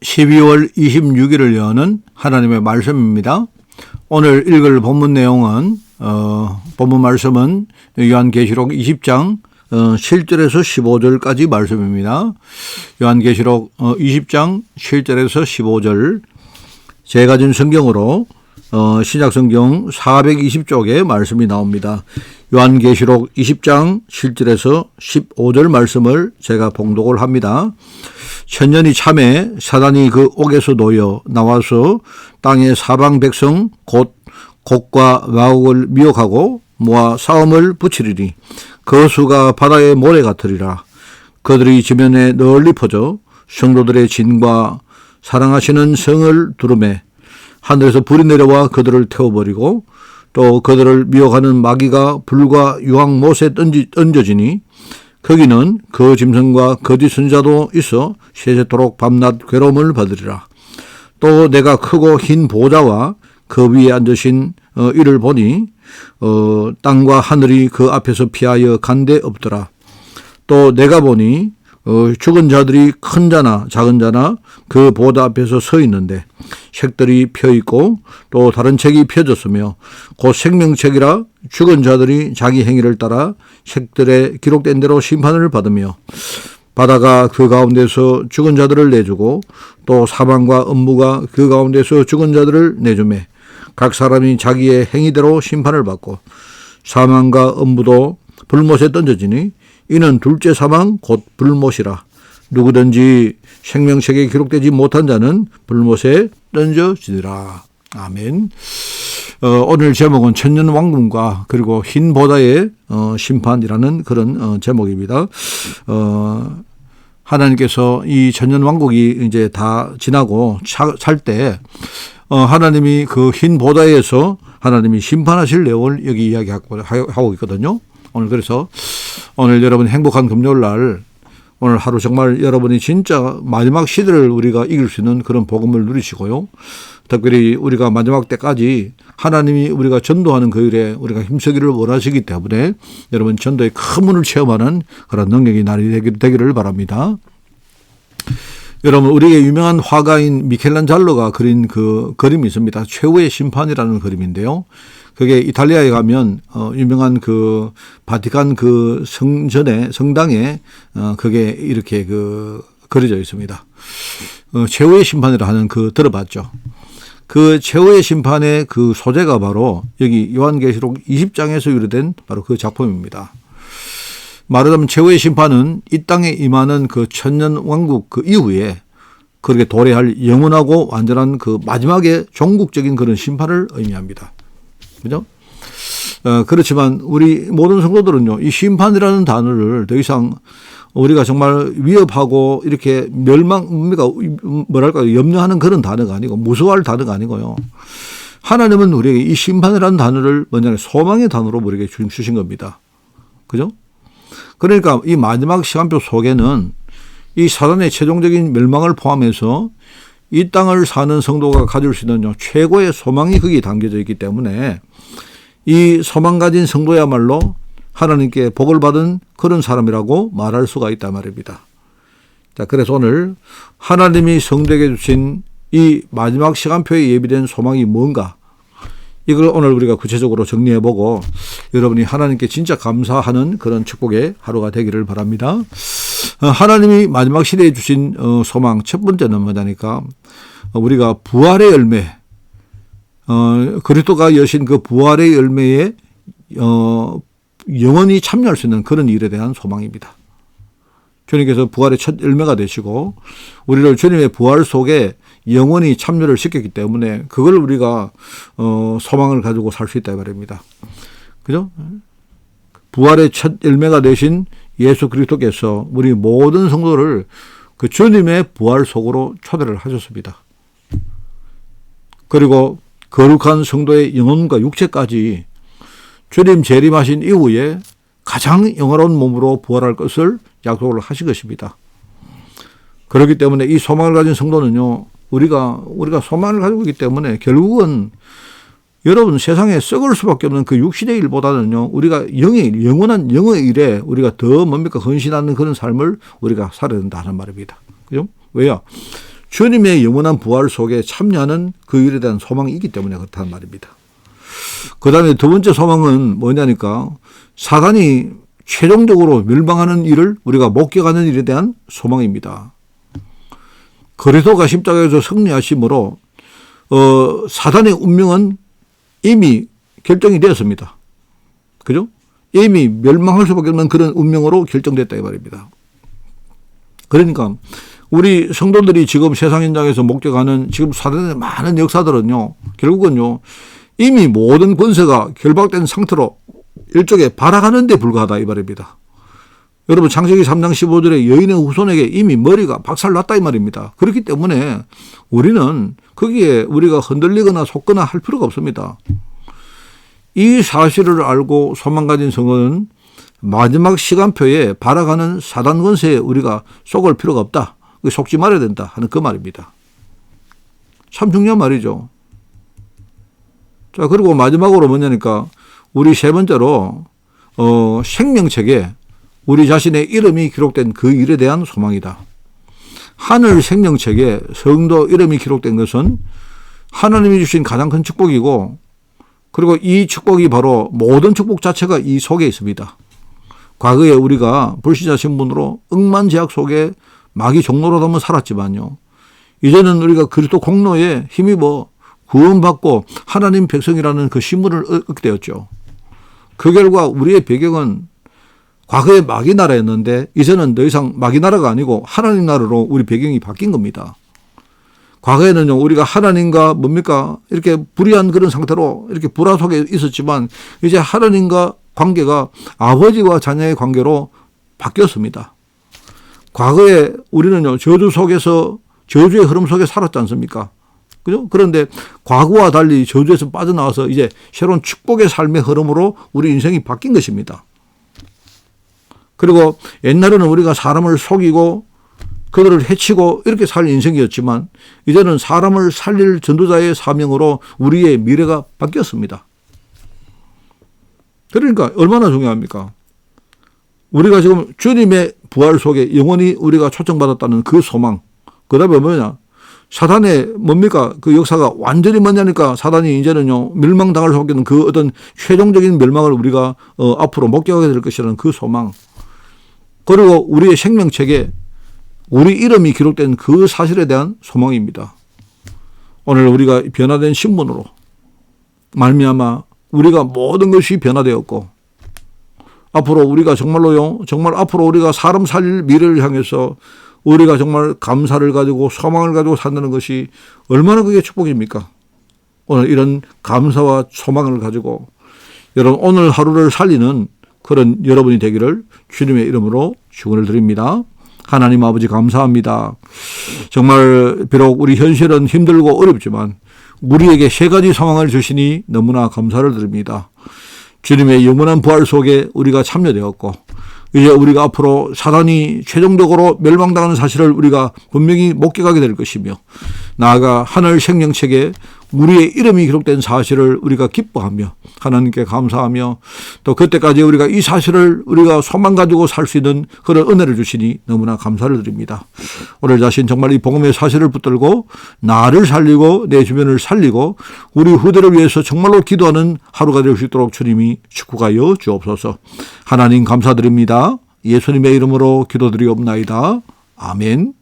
12월 26일을 여는 하나님의 말씀입니다. 오늘 읽을 본문 내용은 어, 본문 말씀은 요한계시록 20장 어, 7절에서 15절까지 말씀입니다. 요한계시록 어, 20장 7절에서 15절 제가 준 성경으로 어, 신약 성경 420쪽에 말씀이 나옵니다. 요한계시록 20장 7절에서 15절 말씀을 제가 봉독을 합니다. 천년이 참에 사단이 그 옥에서 놓여 나와서 땅의 사방 백성 곧 곡과 마곡을 미혹하고 모아 싸움을 붙이리니 그 수가 바다의 모래 같으리라. 그들이 지면에 널리 퍼져 성도들의 진과 사랑하시는 성을 두름에 하늘에서 불이 내려와 그들을 태워버리고 또 그들을 미혹하는 마귀가 불과 유황 못에 던지, 던져지니 거기는 그 짐승과 거짓 선자도 있어 세세토록 밤낮 괴로움을 받으리라. 또 내가 크고 흰 보좌와 그 위에 앉으신 어, 이를 보니 어, 땅과 하늘이 그 앞에서 피하여 간데 없더라. 또 내가 보니 어, 죽은 자들이 큰 자나 작은 자나 그 보다 앞에서 서 있는데 책들이 펴 있고 또 다른 책이 펴졌으며 곧 생명책이라 죽은 자들이 자기 행위를 따라 책들에 기록된 대로 심판을 받으며 바다가 그 가운데서 죽은 자들을 내주고 또 사망과 음부가 그 가운데서 죽은 자들을 내주매 각 사람이 자기의 행위대로 심판을 받고 사망과 음부도 불못에 던져지니 이는 둘째 사망 곧 불못이라. 누구든지 생명책에 기록되지 못한 자는 불못에 던져지리라. 아멘. 어, 오늘 제목은 천년 왕궁과 그리고 흰 보다의 어, 심판이라는 그런 어, 제목입니다. 어, 하나님께서 이 천년 왕국이 이제 다 지나고 살 때, 어, 하나님이 그 흰 보다에서 하나님이 심판하실 내용을 여기 이야기하고 있거든요. 오늘 그래서 오늘 여러분 행복한 금요일 날 오늘 하루 정말 여러분이 진짜 마지막 시대를 우리가 이길 수 있는 그런 복음을 누리시고요. 특별히 우리가 마지막 때까지 하나님이 우리가 전도하는 그 일에 우리가 힘쓰기를 원하시기 때문에 여러분 전도의 큰 문을 체험하는 그런 능력이 날이 되기를 바랍니다. 여러분 우리의 유명한 화가인 미켈란잘로가 그린 그 그림이 있습니다. 최후의 심판이라는 그림인데요. 그게 이탈리아에 가면 어 유명한 그 바티칸 그 성전에 성당에 어 그게 이렇게 그 그려져 있습니다. 어 최후의 심판이라 하는 그 들어봤죠. 그 최후의 심판의 그 소재가 바로 여기 요한계시록 20장에서 유래된 바로 그 작품입니다. 말하자면 최후의 심판은 이 땅에 임하는 그 천년 왕국 그 이후에 그렇게 도래할 영원하고 완전한 그 마지막에 종국적인 그런 심판을 의미합니다. 그죠? 어, 그렇지만 우리 모든 성도들은요, 이 심판이라는 단어를 더 이상 우리가 정말 위협하고 이렇게 멸망, 뭡니까, 뭐랄까, 염려하는 그런 단어가 아니고 무서워할 단어가 아니고요. 하나님은 우리에게 이 심판이라는 단어를 먼저 소망의 단어로 우리에게 주신 겁니다. 그죠? 그러니까 이 마지막 시간표 속에는 이 사단의 최종적인 멸망을 포함해서 이 땅을 사는 성도가 가질 수 있는 최고의 소망이 거기에 담겨져 있기 때문에 이 소망 가진 성도야말로 하나님께 복을 받은 그런 사람이라고 말할 수가 있단 말입니다. 자, 그래서 오늘 하나님이 성도에게 주신 이 마지막 시간표에 예비된 소망이 뭔가 이걸 오늘 우리가 구체적으로 정리해 보고 여러분이 하나님께 진짜 감사하는 그런 축복의 하루가 되기를 바랍니다. 어, 하나님이 마지막 시대에 주신 어, 소망 첫 번째는 뭐냐니까 우리가 부활의 열매 어, 그리스도가 여신 그 부활의 열매에 어, 영원히 참여할 수 있는 그런 일에 대한 소망입니다. 주님께서 부활의 첫 열매가 되시고 우리를 주님의 부활 속에 영원히 참여를 시켰기 때문에 그걸 우리가 어, 소망을 가지고 살 수 있다 말입니다. 그죠? 부활의 첫 열매가 되신 예수 그리스도께서 우리 모든 성도를 그 주님의 부활 속으로 초대를 하셨습니다. 그리고 거룩한 성도의 영혼과 육체까지 주님 재림하신 이후에 가장 영화로운 몸으로 부활할 것을 약속을 하신 것입니다. 그렇기 때문에 이 소망을 가진 성도는요, 우리가, 우리가 소망을 가지고 있기 때문에 결국은 여러분 세상에 썩을 수밖에 없는 그 육신의 일보다는요, 우리가 영의 일, 영원한 영의 일에 우리가 더 뭡니까, 헌신하는 그런 삶을 우리가 살아야 된다는 말입니다. 그죠? 왜요? 주님의 영원한 부활 속에 참여하는 그 일에 대한 소망이 있기 때문에 그렇다는 말입니다. 그 다음에 두 번째 소망은 뭐냐니까 사단이 최종적으로 멸망하는 일을 우리가 목격하는 일에 대한 소망입니다. 그리스도가 십자가에서 승리하심으로 어, 사단의 운명은 이미 결정이 되었습니다. 그죠? 이미 멸망할 수밖에 없는 그런 운명으로 결정됐다 이 말입니다. 그러니까 우리 성도들이 지금 세상 현장에서 목격하는 지금 사단의 많은 역사들은요, 결국은요, 이미 모든 권세가 결박된 상태로 일종의 발악하는 데 불과하다 이 말입니다. 여러분 창세기 3장 15절에 여인의 후손에게 이미 머리가 박살났다 이 말입니다. 그렇기 때문에 우리는 거기에 우리가 흔들리거나 속거나 할 필요가 없습니다. 이 사실을 알고 소망 가진 성은 마지막 시간표에 발악하는 사단 권세에 우리가 속을 필요가 없다. 속지 말아야 된다 하는 그 말입니다. 참 중요한 말이죠. 자, 그리고 마지막으로 뭐냐니까 우리 세 번째로 어, 생명책에 우리 자신의 이름이 기록된 그 일에 대한 소망이다. 하늘 생명책에 성도 이름이 기록된 것은 하나님이 주신 가장 큰 축복이고 그리고 이 축복이 바로 모든 축복 자체가 이 속에 있습니다. 과거에 우리가 불신자 신분으로 억만제약 속에 마귀 종로로 한번 살았지만요. 이제는 우리가 그리스도 공로에 힘입어 구원받고 하나님 백성이라는 그 신분을 얻게 되었죠. 그 결과 우리의 배경은 과거에 마귀 나라였는데 이제는 더 이상 마귀 나라가 아니고 하나님 나라로 우리 배경이 바뀐 겁니다. 과거에는요, 우리가 하나님과 뭡니까? 이렇게 불의한 그런 상태로 이렇게 불화 속에 있었지만 이제 하나님과 관계가 아버지와 자녀의 관계로 바뀌었습니다. 과거에 우리는요, 저주 속에서 저주의 흐름 속에 살았지 않습니까? 그죠? 그런데 과거와 달리 저주에서 빠져나와서 이제 새로운 축복의 삶의 흐름으로 우리 인생이 바뀐 것입니다. 그리고 옛날에는 우리가 사람을 속이고 그들을 해치고 이렇게 살 인생이었지만 이제는 사람을 살릴 전도자의 사명으로 우리의 미래가 바뀌었습니다. 그러니까 얼마나 중요합니까? 우리가 지금 주님의 부활 속에 영원히 우리가 초청받았다는 그 소망. 그 다음에 뭐냐? 사단의 뭡니까? 그 역사가 완전히 뭐냐니까 사단이 이제는요, 멸망당할 수 없는 그 어떤 최종적인 멸망을 우리가 어, 앞으로 목격하게 될 것이라는 그 소망. 그리고 우리의 생명책에 우리 이름이 기록된 그 사실에 대한 소망입니다. 오늘 우리가 변화된 신분으로 말미암아 우리가 모든 것이 변화되었고 앞으로 우리가 정말로요, 정말 앞으로 우리가 사람 살릴 미래를 향해서 우리가 정말 감사를 가지고 소망을 가지고 산다는 것이 얼마나 그게 축복입니까? 오늘 이런 감사와 소망을 가지고 여러분 오늘 하루를 살리는 그런 여러분이 되기를 주님의 이름으로 축원을 드립니다. 하나님 아버지 감사합니다. 정말 비록 우리 현실은 힘들고 어렵지만 우리에게 세 가지 상황을 주시니 너무나 감사를 드립니다. 주님의 영원한 부활 속에 우리가 참여되었고 이제 우리가 앞으로 사단이 최종적으로 멸망당하는 사실을 우리가 분명히 목격하게 될 것이며 나아가 하늘 생명책에 우리의 이름이 기록된 사실을 우리가 기뻐하며 하나님께 감사하며 또 그때까지 우리가 이 사실을 우리가 소망 가지고 살 수 있는 그런 은혜를 주시니 너무나 감사를 드립니다. 오늘 자신 정말 이 복음의 사실을 붙들고 나를 살리고 내 주변을 살리고 우리 후대를 위해서 정말로 기도하는 하루가 될 수 있도록 주님이 축복하여 주옵소서. 하나님 감사드립니다. 예수님의 이름으로 기도드리옵나이다. 아멘.